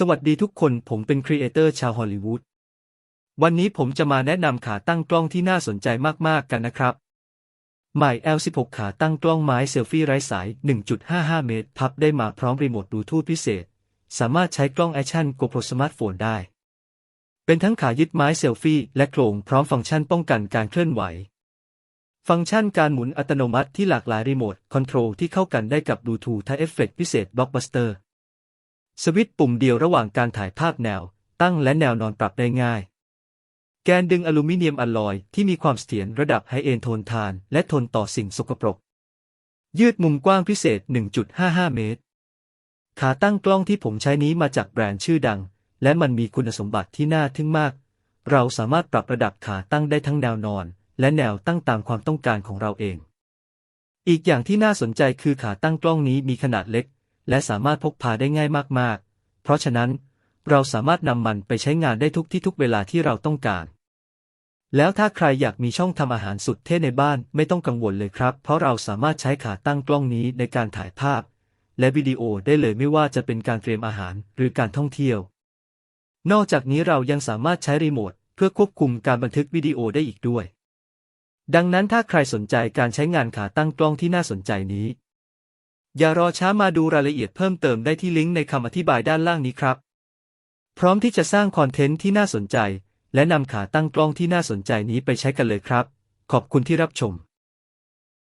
สวัสดีทุกคนผมเป็นครีเอเตอร์ชาวฮอลลีวูด วันนี้ผมจะมาแนะนำขาตั้งกล้องที่น่าสนใจมาก ๆ กันนะครับ ใหม่ L16 ขาตั้งกล้องไม้เซลฟี่ไร้สาย 1.55 เมตร พับได้มาพร้อมรีโมทบลูทูธพิเศษ สามารถใช้กล้องแอคชั่น GoPro สมาร์ทโฟนได้ เป็นทั้งขายึดไม้เซลฟี่และโครงพร้อมฟังก์ชันป้องกันการเคลื่อนไหว ฟังก์ชันการหมุนอัตโนมัติที่หลากหลายรีโมทคอนโทรลที่เข้ากันได้กับบลูทูธและเอฟเฟกต์พิเศษบล็อกบัสเตอร์ สวิตช์ปุ่มเดียวระหว่างการถ่ายภาพแนว ตั้งและแนวนอนปรับได้ง่าย แกนดึงอลูมิเนียมอลลอยที่มีความเสถียรระดับไฮเอนโทนทาน และทนต่อสิ่งสกปรก ยืดมุมกว้างพิเศษ 1.55 เมตร ขาตั้งกล้องที่ผมใช้นี้มาจากแบรนด์ชื่อดัง และมันมีคุณสมบัติที่น่าทึ่งมาก เราสามารถปรับระดับขาตั้งได้ทั้งแนวนอน และแนวตั้งตามความต้องการของเราเอง อีกอย่างที่น่าสนใจคือขาตั้งกล้องนี้มีขนาดเล็ก และสามารถพกพาได้ง่ายมากๆ เพราะฉะนั้น เราสามารถนำมันไปใช้งานได้ทุกที่ทุกเวลาที่เราต้องการ แล้วถ้าใครอยากมีช่องทำอาหารสุดเท่ในบ้านไม่ต้องกังวลเลยครับ เพราะเราสามารถใช้ขาตั้งกล้องนี้ในการถ่ายภาพ และวิดีโอได้เลยไม่ว่าจะเป็นการเตรียมอาหารหรือการท่องเที่ยว นอกจากนี้เรายังสามารถใช้รีโมทเพื่อควบคุมการบันทึกวิดีโอได้อีกด้วย ดังนั้นถ้าใครสนใจการใช้งานขาตั้งกล้องที่น่าสนใจนี้ อย่ารอช้ามาดูรายละเอียดเพิ่มเติมได้ที่ลิงก์ในคำอธิบายด้านล่างนี้ครับ พร้อมที่จะสร้างคอนเทนต์ที่น่าสนใจ และนำขาตั้งกล้องที่น่าสนใจนี้ไปใช้กันเลยครับ ขอบคุณที่รับชม